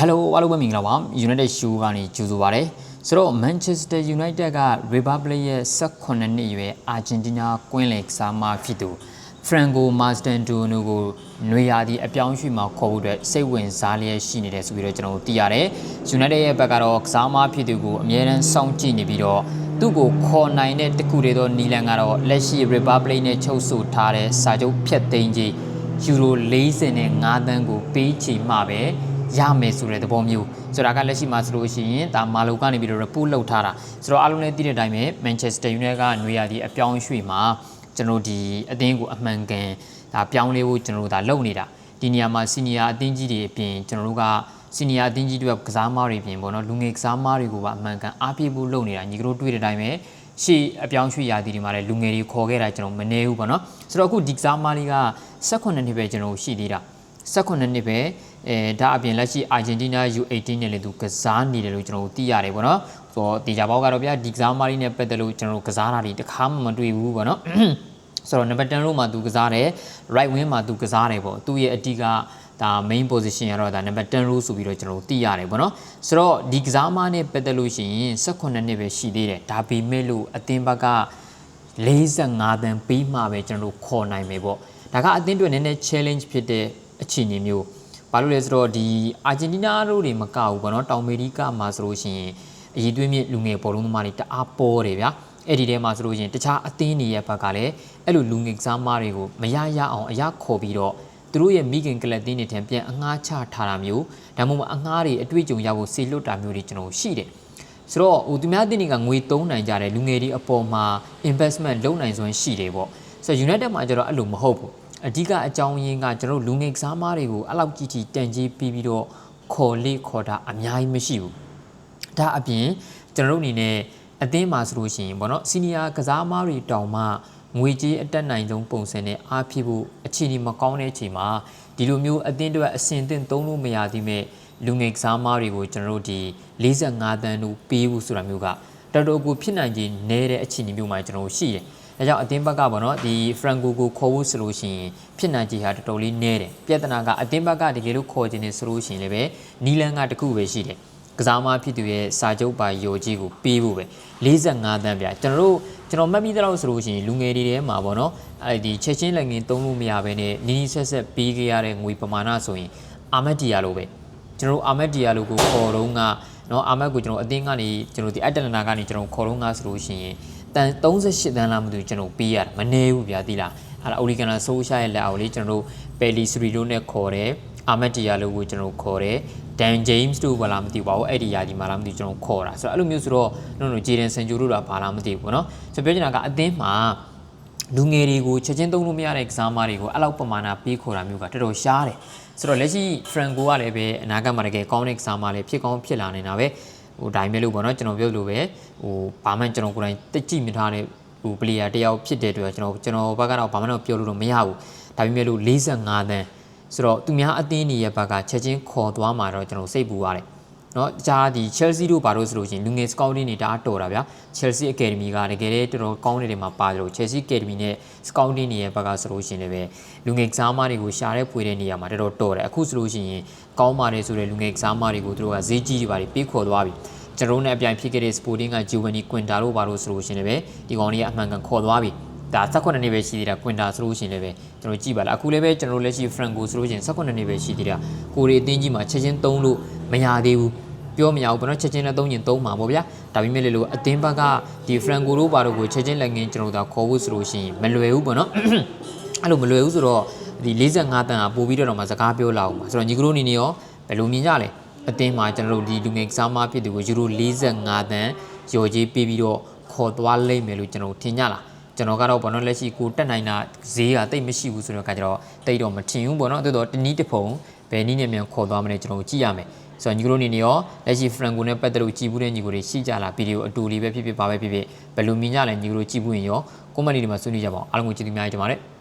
Hello အားလုံးပဲမင်္ဂလာပါ United Show ကနေကြိုဆိုပါရစေဆိုတော့ Manchester United က Republic ရဲ့18နှစ်အရွယ်အာဂျင်တီးနားကွင်းလယ်ကစားမဖြစ်သူ Franco Mastantuono ကိုနွေရာသီအပြောင်းရွှေ့မှာခေါ်ဖို့အတွက်စိတ်ဝင်စားလျက်ရှိနေတယ်ဆိုပြီးတော့ကျွန်တော်တို့သိရတယ်။ United ရဲ့ဘက်ကတော့ကစားမဖြစ်သူကိုအမြဲတမ်းစောင့်ကြည့်နေပြီးတော့သူ့ကိုခေါ်နိုင်တဲ့တခုတည်းသောနီလန်ကတော့လက်ရှိ Republic နဲ့ချုပ်ဆိုထားတဲ့စာချုပ်ဖြတ်သိမ်းခြင်းယူရို45သန်းကိုပေးချေမှပဲ ရမယ်ဆိုတဲ့သဘောမျိုးဆိုတာကလက်ရှိမှာဆိုလို့ရှိရင်ဒါမာလိုကနေပြီးတော့ report လုပ်ထားတာဆိုတော့အားလုံးလည်းသိတဲ့အတိုင်းပဲ Manchester United ကနွေရာသီအပြောင်းအရွှေ့မှာကျွန်တော်ဒီအသင်းကိုအမှန်ကန်ဒါပြောင်းလဲဖို့ကျွန်တော်တို့ဒါလုပ်နေတာဒီနေရာမှာ senior အသင်းကြီးတွေအပြင်ကျွန်တော်တို့က senior အသင်းကြီးတွေကစားမားတွေပြင်ပေါ့နော်လူငယ်ကစားမားတွေကိုပါအမှန်ကန်အားပေးဖို့လုပ်နေတာညီကတို့တွေ့တဲ့အတိုင်းပဲရှေ့အပြောင်းရွှေ့ရာသီတွေမှာလည်းလူငယ်တွေခေါ်ခဲ့တာကျွန်တော်မနေဘူးပေါ့နော်ဆိုတော့အခုဒီကစားမားလေးက18နှစ်ပဲကျွန်တော်ရှိသေးတာ 18နှစ်ပဲအဲဒါအပြင်လက်ရှိအာဂျင်တီးနား U18 နဲ့လည်းသူကစားနေတယ်လို့ကျွန်တော်တို့သိရတယ်ပေါ့နော်ဆိုတော့တေချာပေါက်ကတော့ဗျာဒီကစားမားလေးနဲ့ပတ်သက်လို့ကျွန်တော်တို့ကစားတာတွေတခါမှမတွေ့ဘူးပေါ့နော်ဆိုတော့ number 10 row မှာသူကစားတယ် right wing မှာသူကစားတယ်ပေါ့သူ့ရဲ့အတီးကဒါ main position ကတော့ဒါ number 10 row ဆိုပြီးတော့ကျွန်တော်တို့သိရတယ်ပေါ့နော်ဆိုတော့ဒီကစားမနဲ့ပတ်သက်လို့ရှိရင်18နှစ်ပဲရှိသေးတယ်ဒါပေမဲ့လို့အသင်းဘက်က45တန်ပေးမှပဲကျွန်တော်တို့ခေါ်နိုင်မယ်ပေါ့ဒါကအသင်းတွေနည်းနည်း challenge ဖြစ်တဲ့ အခြေအနေမျိုးဘာလို့လဲဆိုတော့ဒီအာဂျင်တီးနားတို့တွေမကဘူးပေါ့နော်တောင်အမေရိကမှာဆိုလို့ရှိရင်အရေးသွေးမြင့်လူငယ်ဘောလုံးသမားတွေတအားပေါ်တယ်ဗျာအဲ့ဒီထဲမှာဆိုလို့ရှိရင်တခြားအသင်းတွေရဲ့ဘက်ကလည်းအဲ့လိုလူငယ်ကစားမတွေကိုမရရအောင်အရခေါ်ပြီးတော့သူတို့ရဲ့မိခင်ကလပ်တင်းတွေထံပြန်အငှားချထားတာမျိုးဒါမှမဟုတ်အငှားတွေအတွေ့အကြုံရဖို့စေလွတ်တာမျိုးတွေကျွန်တော်ရှိတယ်ဆိုတော့ဟိုသူများတင်းတွေကငွေသုံးနိုင်ကြတယ်လူငယ်တွေအပေါ်မှာ investment လုပ်နိုင်စွမ်းရှိတယ်ပေါ့ဆိုတော့ United မှာကျတော့အဲ့လိုမဟုတ်ဘူး အဓိကအကြောင်းရင်းကကျွန်တော်လူငယ်ကစားမတွေကိုအဲ့လောက်ကြီးကြီးတန်ကြီးပြီးပြီးတော့ခေါ်လေခေါ်တာအများကြီးမရှိဘူးဒါအပြင်ကျွန်တော်တို့အနေနဲ့အသင်းမှာဆိုလို့ရှိရင်ပေါ့နော်စီနီယာကစားမားတွေတောင်မှငွေကြေးအတက်နိုင်ဆုံးပုံစံနဲ့အားဖြစ်ဖို့အခြေအနေမကောင်းတဲ့အချိန်မှာဒီလိုမျိုးအသင်းတွေအစင်တင်သုံးလို့မရသေးမဲ့လူငယ်ကစားမားတွေကိုကျွန်တော်တို့ဒီ45တန်းတို့ပေးဖို့ဆိုတာမျိုးကတော်တော်ကိုဖြစ်နိုင်ခြင်းနည်းတဲ့အခြေအနေမျိုးမှာကျွန်တော်တို့ရှိတယ်။ ဒါကြောင့်အသင်းဘက်ကပေါ့နော်ဒီ Franco ကိုခေါ်ဖို့ဆိုလို့ရှိရင်ဖြစ်နိုင်ခြင်းဟာတော်တော်လေးနည်းတယ်။ပြဿနာကအသင်းဘက်ကတကယ်လို့ခေါ်ခြင်းနေဆိုလို့ရှိရင်လည်းပဲနီလန်ကတခုပဲရှိတယ်။ကစားမဖြစ်သူရဲ့စာချုပ်ပါယိုကြီးကိုပေးဖို့ပဲ45တန်းပြကျွန်တော်တို့ကျွန်တော်မှတ်မိသလောက်ဆိုလို့ရှိရင်လူငယ်တွေထဲမှာပေါ့နော်အဲဒီချက်ချင်းလက်ငင်းသုံးလို့မရဘဲနဲ့နီးနီးဆက်ဆက်ပေးခဲ့ရတဲ့ငွေပမာဏဆိုရင်အာမက်တီယာလိုပဲကျွန်တော်တို့အာမက်တီယာလိုကိုခေါ်တော့ကနော်အာမက်ကိုကျွန်တော်အသင်းကနေကျွန်တော်ဒီအက်တလနာကနေကျွန်တော်ခေါ်တော့ကဆိုလို့ရှိရင် တန်38တန်းလားမသိဘူးကျွန်တော်ပေးရတယ်မနေဘူးဗျာသိလားဟာအိုလီဂနာဆိုရှာရဲ့လက်အောက်လေးကျွန်တော်တို့ပယ်လီစရီလိုနဲ့ခေါ်တယ်အာမက်တီယာလိုကိုကျွန်တော်ခေါ်တယ်ဒန်ဂျိမ်းစ်တို့ဘာလားမသိပါဘူးအဲ့ဒီယာဒီမှာလားမသိကျွန်တော်ခေါ်တာဆိုတော့အဲ့လိုမျိုးဆိုတော့နော်နော်ဂျေဒန်ဆန်ဂျိုတို့တာဘာလားမသိဘူးပေါ့နော်ကျွန်တော်ပြောချင်တာကအသင်းမှာလူငယ်တွေကိုချက်ချင်းသုံးလို့မရတဲ့ကစားမတွေကိုအဲ့လောက်ပမာဏပေးခေါ်တာမျိုးကတော်တော်ရှားတယ်ဆိုတော့လက်ရှိ Franco ကလည်းပဲအနာဂတ်မှာတကယ်ကောင်းတဲ့ကစားမလေးဖြစ်ကောင်းဖြစ်လာနေတာပဲ ဟိုဒါပေမဲ့လို့ပေါ့နော်ကျွန်တော်ပြောလို့ပဲဟိုဘာမှကျွန်တော်ကိုယ်တိုင်တက်ကြည့်မထားတဲ့ဟိုပလေယာတယောက်ဖြစ်တဲ့အတွက်ကျွန်တော်ကျွန်တော်ဘက်ကတော့ဘာမှတော့ပြောလို့တော့မရဘူးဒါပေမဲ့လို့45တန်းဆိုတော့သူများအသင်းတွေရဲ့ဘက်ကချက်ချင်းခေါ်သွားမှာတော့ကျွန်တော်စိတ်ပူရတယ် เนาะကြားဒီ Chelsea တို့ဘာလို့ဆိုလို့ရှိရင်လူငယ် scouting တွေတအားတော်တာဗျာ Chelsea Academy ကတကယ်တည်းတော်တော်ကောင်းတဲ့နေရာမှာပါတယ်လို့ Chelsea Academy နဲ့ scouting တွေရဲ့ဘက်ကဆိုလို့ရှိရင်လည်းလူငယ်ကစားမတွေကိုရှာတဲ့ဖွေတဲ့နေရာမှာတော်တော်တော်တယ်အခုဆိုလို့ရှိရင်ကောင်းပါတယ်ဆိုတဲ့လူငယ်ကစားမတွေကိုတို့ကဈေးကြီးတွေပါပြီးခေါ်သွားပြီကျွန်တော်တို့နဲ့အပြိုင်ဖြစ်ခဲ့တဲ့ Sporting က Giovanni Quinta တို့ဘာလို့ဆိုလို့ရှိရင်လည်းဒီကောင်လေးကအမှန်ကန်ခေါ်သွားပြီ ဒါ18နှစ်ပဲရှိသေးတာကွင်တာဆိုလို့ရှိရင်လည်းပဲကျွန်တော်ကြည့်ပါလားအခုလည်းပဲကျွန်တော်လက်ရှိ Franco ဆိုလို့ရှိရင်18နှစ်ပဲရှိသေးတာကိုရီအတင်းကြီးမှာချက်ချင်းသုံးလို့မရသေးဘူးပြောမရဘူးဘယ်တော့ချက်ချင်းနဲ့သုံးရင်သုံးမှာပေါ့ဗျာဒါပေမဲ့လေလို့အတင်းဘက်ကဒီ Franco တို့ဘာလို့ကိုချက်ချင်းလက်ငင်းကျွန်တော်တို့ခေါ်ဖို့ဆိုလို့ရှိရင်မလွယ်ဘူးပေါ့နော်အဲ့လိုမလွယ်ဘူးဆိုတော့ဒီ45တန်ကပို့ပြီးတော့မှစကားပြောလာအောင်ပါဆိုတော့ညီကတို့အနေနဲ့ရောဘယ်လိုမြင်ကြလဲအတင်းမှာကျွန်တော်တို့ဒီလူငယ်ကစားမဖြစ်သူကိုယူရို45တန်ရော်ကြီးပေးပြီးတော့ခေါ်သွားလိမ့်မယ်လို့ကျွန်တော်ထင်ကြလား ကျွန်တော်ကတော့ဘောနော်လက်ရှိကိုတက်နိုင်တာဈေးကတိတ်မရှိဘူးဆိုတော့ကကြတော့တိတ်တော့မထင်ဘူးဘောနော်တော်တော်တနည်းတစ်ဖုံဘယ်နည်းနဲ့မြန်ခေါ်သွားမလဲကျွန်တော်ကြည့်ရမယ်ဆိုတော့ညီကတို့အနေနဲ့ရောလက်ရှိ Franco နဲ့ပတ်သက်လို့ကြည်ဘူးတဲ့ညီကိုတွေရှိကြလားဗီဒီယိုအတူလေးပဲဖြစ်ဖြစ်ပါပဲဖြစ်ဖြစ်ဘယ်လိုမြင်ကြလဲညီကတို့ကြည်ဘူးရင်ရော comment လေးတွေမှာဆွေးနွေးကြပါအောင်အားလုံးကိုကျေးဇူးများကြီးတင်ပါတယ်